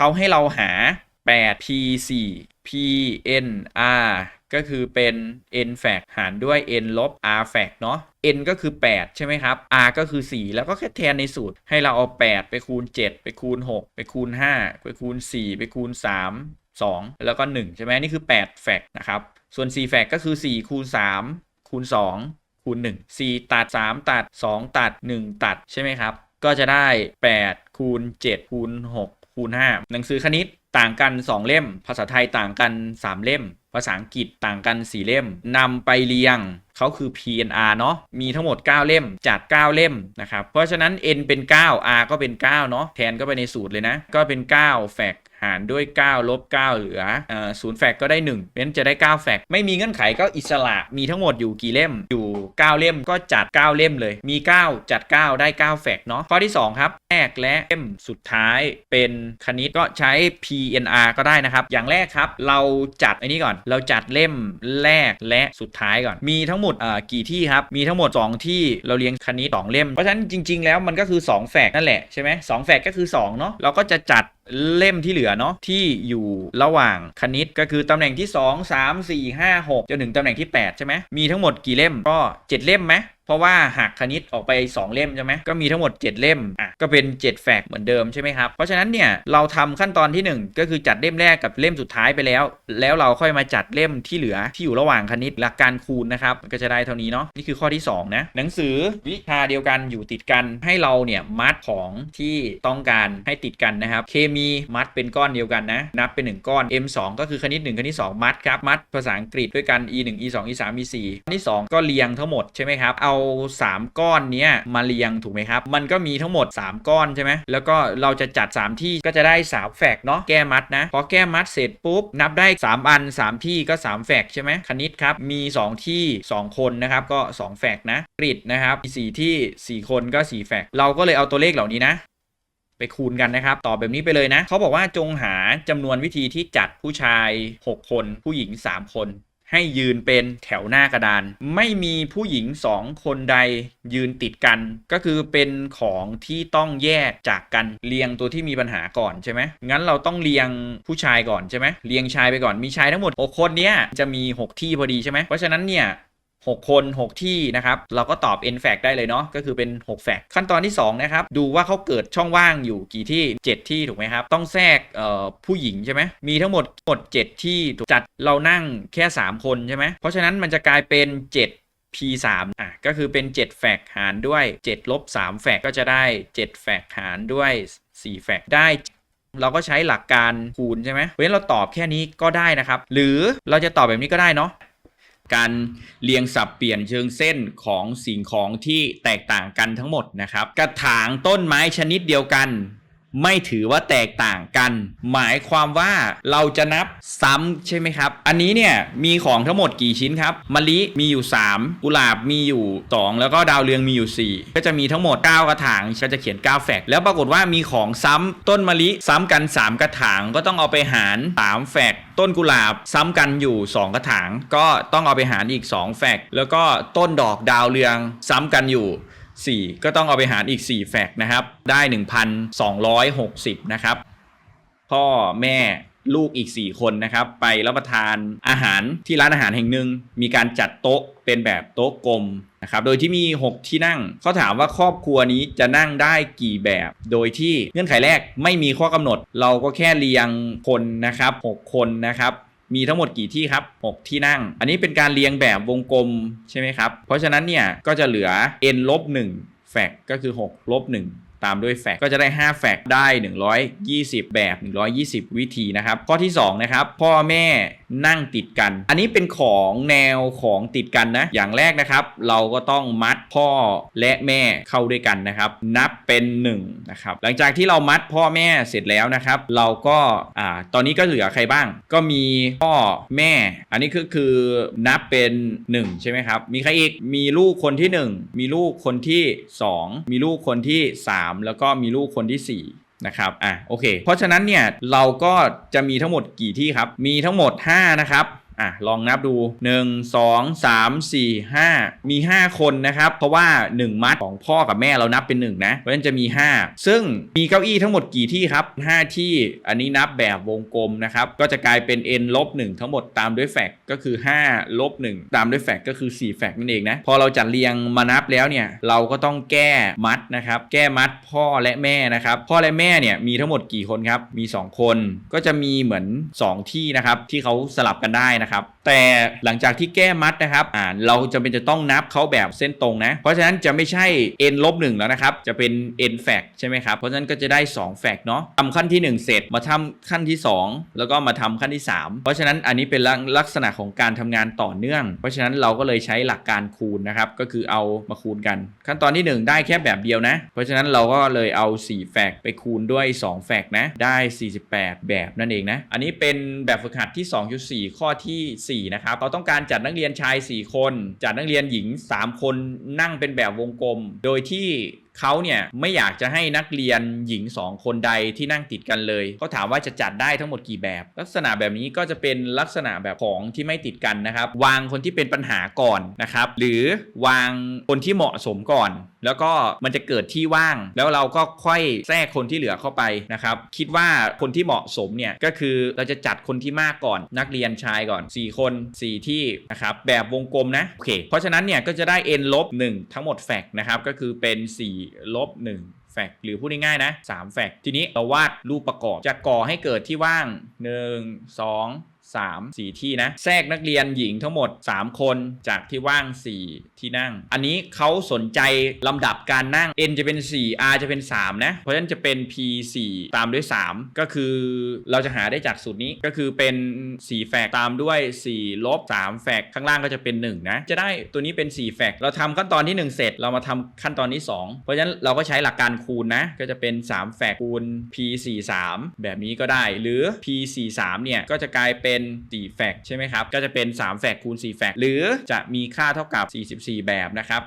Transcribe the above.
เขาให้เราหา 8 p 4 p n r ก็คือเป็น n f a c หารด้วย n ลบ r f a c เนาะ n ก็คือ 8 ใช่ไหมครับ r ก็คือ 4 แล้วก็แค่แทนในสูตร ให้เราเอา 8 ไปคูณ 7 ไปคูณ 6 ไปคูณ 5 ไปคูณ 4 ไปคูณ 3 2 แล้วก็ 1 ใช่ไหมนี่คือ8 f a c นะครับ ส่วน4 f a c ก็คือ 4 คูณ 3 คูณ 2 คูณ 1 4 ตัด 3 ตัด 2 ตัด 1 ตัดใช่ไหมครับ ก็จะได้ 8 คูณ 7 คูณ 6 คูณ5หนังสือคณิตต่างกัน 2 เล่ม ภาษาไทยต่างกัน 3 เล่ม ภาษาอังกฤษต่างกัน 4 เล่มนำไปเรียงเขาคือ PNR เนาะมีทั้งหมด 9 เล่มจัด9เล่มนะครับ เพราะฉะนั้น N เป็น 9 R ก็เป็น 9 เนาะแทนก็ไปในสูตรเลยนะ ก็เป็น 9 แฝก หารด้วย 9 ลบ 9 เหลือศูนย์แฟกก็ได้1เพราะฉะนั้นจะได้ 9 แฟกไม่มีเงื่อนไขก็อิสระมีทั้งหมดอยู่กี่เล่มอยู่ 9 เล่มก็จัด 9 เล่มเลยมี 9 จัด 9 ได้ 9 แฟกเนาะข้อที่ 2 ครับแรกและเล่มสุดท้ายเป็นคณิตก็ใช้ PNR ก็ได้นะครับ อย่างแรกครับเราจัดอันนี้ก่อน เราจัดเล่มแรกและสุดท้ายก่อน มีทั้งหมดกี่ที่ครับ มีทั้งหมด 2 ที่เราเรียงคณิต2เล่ม เพราะฉะนั้นจริง ๆ แล้วมันก็คือ 2แฟกนั่นแหละใช่ไหมสองแฟกก็คือ2เนาะเราก็จะจัด เล่มที่เหลือเนาะที่อยู่ระหว่างคณิตก็คือตำแหน่งที่ 2 3 4 5 6จนถึงตำแหน่งที่ 8 ใช่ไหมมีทั้งหมดกี่เล่มก็ 7 เล่มไหม เพราะว่าหักคณิตออกไป 2 เล่มใช่ไหมก็มีทั้งหมด 7 เล่มอะก็เป็น 7 แฟกเหมือนเดิมใช่ไหมครับเพราะฉะนั้นเนี่ยเราทำขั้นตอนที่ 1 ก็คือจัดเล่มแรกกับเล่มสุดท้ายไปแล้ว แล้วเราค่อยมาจัดเล่มที่เหลือที่อยู่ระหว่างคณิตหลักการคูณนะครับก็จะได้เท่านี้เนาะนี่คือข้อที่ 2 นะ หนังสือวิชาเดียวกันอยู่ติดกันให้เราเนี่ยมัดของที่ต้องการให้ติดกันนะครับเคมีมัดเป็นก้อนเดียวกันนะนับเป็น 1 ก้อน M2 ก็คือคณิต 1 คณิต 2 มัดครับมัดภาษาอังกฤษด้วยกัน E1 E2 E3 E4 ข้อที่ 2 ก็เรียงทั้งหมดใช่ไหมครับเอา3 ก้อนเนี้ยมาเรียงถูกไหมครับ มันก็มีทั้งหมด 3 ก้อนใช่ไหมแล้วก็เราจะจัด 3 ที่ก็จะได้ 3 แฟกเนาะแก้มัดนะ พอแก้มัดเสร็จปุ๊บ นับได้ 3 อัน 3 ที่ก็ 3 แฟกใช่ไหมคณิตครับ มี 2 ที่ 2 คนนะครับ ก็ 2 แฟกนะกริดนะครับมี4ที่ 4 คนก็ 4 แฟกเราก็เลยเอาตัวเลขเหล่านี้นะไปคูณกันนะครับ ตอบแบบนี้ไปเลยนะ เขาบอกว่าจงหาจำนวนวิธีที่จัดผู้ชาย 6 คน ผู้หญิง 3 คน ให้ยืนเป็นแถวหน้ากระดาน ไม่มีผู้หญิงสองคนใดยืนติดกัน ก็คือเป็นของที่ต้องแยกจากกันเรียงตัวที่มีปัญหาก่อนใช่ไหมงั้นเราต้องเรียงผู้ชายก่อนใช่ไหมเรียงชายไปก่อนมีชายทั้งหมด6คนเนี้ยจะมี 6 ที่พอดีใช่ไหมเพราะฉะนั้นเนี่ย 6 คน 6 ที่นะครับ เราก็ตอบ n fact ได้เลยเนาะก็คือเป็น 6 fact ขั้นตอนที่ 2 นะครับ ดูว่าเขาเกิดช่องว่างอยู่กี่ที่ 7 ที่ถูกไหมครับ ต้องแทรกผู้หญิงใช่ไหมมีทั้งหมดหมด 7 ที่จัดเรานั่งแค่ 3 คนใช่ไหมเพราะฉะนั้นมันจะกลายเป็น 7 P3 อะก็คือเป็น 7 แฟกหารด้วย 7 ลบ 3 แฟกก็จะได้ 7 แฟกหารด้วย 4 แฟกได้เราก็ใช้หลักการคูณใช่ไหมเพราะฉะนั้นเราตอบแค่นี้ก็ได้นะครับ หรือเราจะตอบแบบนี้ก็ได้เนาะ การเรียงสับเปลี่ยนเชิงเส้นของสิ่งของที่แตกต่างกันทั้งหมดนะครับ กระถางต้นไม้ชนิดเดียวกัน ไม่ถือว่าแตกต่างกัน หมายความว่าเราจะนับซ้ำใช่ไหมครับ อันนี้เนี่ยมีของทั้งหมดกี่ชิ้นครับมะลิมีอยู่ 3 กุหลาบมีอยู่ 2 แล้วก็ดาวเรืองมีอยู่ 4 ก็จะมีทั้งหมด 9 กระถางก็จะเขียน 9 แฟกแล้วปรากฏว่ามีของซ้ำต้นมะลิซ้ำกัน 3 กระถางก็ต้องเอาไปหาร 3 แฟกต้นกุหลาบซ้ำกันอยู่ 2 กระถางก็ต้องเอาไปหารอีก 2 แฟกแล้วก็ต้นดอกดาวเรืองซ้ำกันอยู่ 4 ก็ต้องเอาไปหารอีก 4 แฟกนะครับ ได้ 1,260 นะครับ พ่อแม่ลูกอีก 4 คนนะครับ ไปรับประทานอาหารที่ร้านอาหารแห่งหนึ่ง มีการจัดโต๊ะเป็นแบบโต๊ะกลมนะครับ โดยที่มี 6 ที่นั่ง เขาถามว่าครอบครัวนี้จะนั่งได้กี่แบบ โดยที่เงื่อนไขแรกไม่มีข้อกำหนด เราก็แค่เรียงคนนะครับ 6 คนนะครับ มีทั้งหมดกี่ที่ครับ 6 ที่นั่ง อันนี้เป็นการเรียงแบบวงกลมใช่ไหมครับ เพราะฉะนั้นเนี่ยก็จะเหลือ n ลบ1แฟกก็คือ6ลบ1ตามด้วยแฟกก็จะได้ 5 แฟกได้ 120 แบบ 120 วิธีนะครับ ข้อที่ 2 นะครับ พ่อแม่ นั่งติดกัน อันนี้เป็นของแนวของติดกันนะ อย่างแรกนะครับ เราก็ต้องมัดพ่อและแม่เข้าด้วยกันนะครับ นับเป็น1นะครับ หลังจากที่เรามัดพ่อแม่เสร็จแล้วนะครับ เราก็อ่าตอนนี้ก็เหลือใครบ้าง ก็มีพ่อแม่ อันนี้ก็คือนับเป็น 1 ใช่ไหมครับ มีใครอีก มีลูกคนที่ 1 มีลูกคนที่ 2 มีลูกคนที่ 3 แล้วก็มีลูกคนที่ 4 นะครับอะโอเค เพราะฉะนั้นเนี่ยเราก็จะมีทั้งหมดกี่ที่ครับ มีทั้งหมด 5 นะครับ อะลองนับดู 1 2 3 4 5 มี 5 คนนะครับ เพราะว่า 1 มัดของพ่อกับแม่เรานับเป็น 1 นะ เพราะฉะนั้นจะมี 5 ซึ่งมีเก้าอี้ทั้งหมดกี่ที่ครับ 5 ที่อันนี้นับแบบวงกลมนะครับ ก็จะกลายเป็น n ลบ1ทั้งหมดตามด้วยแฟกก็คือ5ลบ1ตามด้วยแฟกก็คือ4แฟกนั่นเองนะ พอเราจัดเรียงมานับแล้วเนี่ยเราก็ต้องแก้มัดนะครับ แก้มัดพ่อและแม่นะครับ พ่อและแม่เนี่ยมีทั้งหมดกี่คนครับ มี 2 คน ก็จะมีเหมือน 2 ที่นะครับที่เขาสลับกันได้นะครับแต่หลังจากที่แก้มัดนะครับอ่าเราจะเป็นจะต้องนับเขาแบบเส้นตรงนะ เพราะฉะนั้นจะไม่ใช่ n ลบ1แล้วนะครับ จะเป็น n แฟกใช่ไหมครับ เพราะฉะนั้นก็จะได้ 2 แฟกเนาะทำขั้นที่ 1 เสร็จมาทำขั้นที่ 2 แล้วก็มาทำขั้นที่ 3 เพราะฉะนั้นอันนี้เป็นลักษณะของการทำงานต่อเนื่อง เพราะฉะนั้นเราก็เลยใช้หลักการคูณนะครับ ก็คือเอามาคูณกัน ขั้นตอนที่ 1 ได้แค่แบบเดียวนะ เพราะฉะนั้นเราก็เลยเอา 4 แฟกไปคูณด้วย 2 แฟกนะ ได้ 48 แบบนั่นเองนะ อันนี้เป็นแบบฝึกหัดที่ 2.4 ข้อทีสี่ 4 นะครับ เราต้องการจัดนักเรียนชาย 4 คน จัดนักเรียนหญิง 3 คนนั่งเป็นแบบวงกลม โดยที่ เขาเนี่ยไม่อยากจะให้นักเรียนหญิง 2 คนใดที่นั่งติดกันเลยเขาถามว่าจะจัดได้ทั้งหมดกี่แบบ ลักษณะแบบนี้ก็จะเป็นลักษณะแบบของที่ไม่ติดกันนะครับ วางคนที่เป็นปัญหาก่อนนะครับ หรือวางคนที่เหมาะสมก่อน แล้วก็มันจะเกิดที่ว่าง แล้วเราก็ค่อยแทรกคนที่เหลือเข้าไปนะครับ คิดว่าคนที่เหมาะสมเนี่ยก็คือเราจะจัดคนที่มากก่อน นักเรียนชายก่อน 4 คน 4 ที่นะครับแบบวงกลมนะโอเคเพราะฉะนั้นเนี่ยก็จะได้ n ลบ1ทั้งหมดแฟกนะครับก็คือเป็น 4ลบ1แฟกหรือพูดง่ายๆนะ3แฟกทีนี้เราวาดรูปประกอบจะก่อให้เกิดที่ว่าง 1 2 3 4 ที่นะแทรกนักเรียนหญิงทั้งหมด 3 คนจากที่ว่าง 4 ที่นั่ง อันนี้เขาสนใจลำดับการนั่ง n จะเป็น 4 r จะเป็น 3 นะ เพราะฉะนั้นจะเป็น p 4ตามด้วย 3 ก็คือเราจะหาได้จากสูตรนี้ก็คือเป็น 4 แฟกตามด้วย4ลบ3แฟกข้างล่างก็จะเป็น 1 นะ จะได้ตัวนี้เป็น 4 แฟกเราทำขั้นตอนที่ 1 เสร็จเรามาทำขั้นตอนที่ 2 เพราะฉะนั้นเราก็ใช้หลักการคูณนะ ก็จะเป็น 3 แฟกคูณ p 4 3แบบนี้ก็ได้ หรือ p 4 3เนี่ยก็จะกลายเป็นเป็น4แฟกใช่ไหมครับ ก็จะเป็น3แฟกคูณ4แฟกหรือจะมีค่าเท่ากับ 44 แบบนะครับ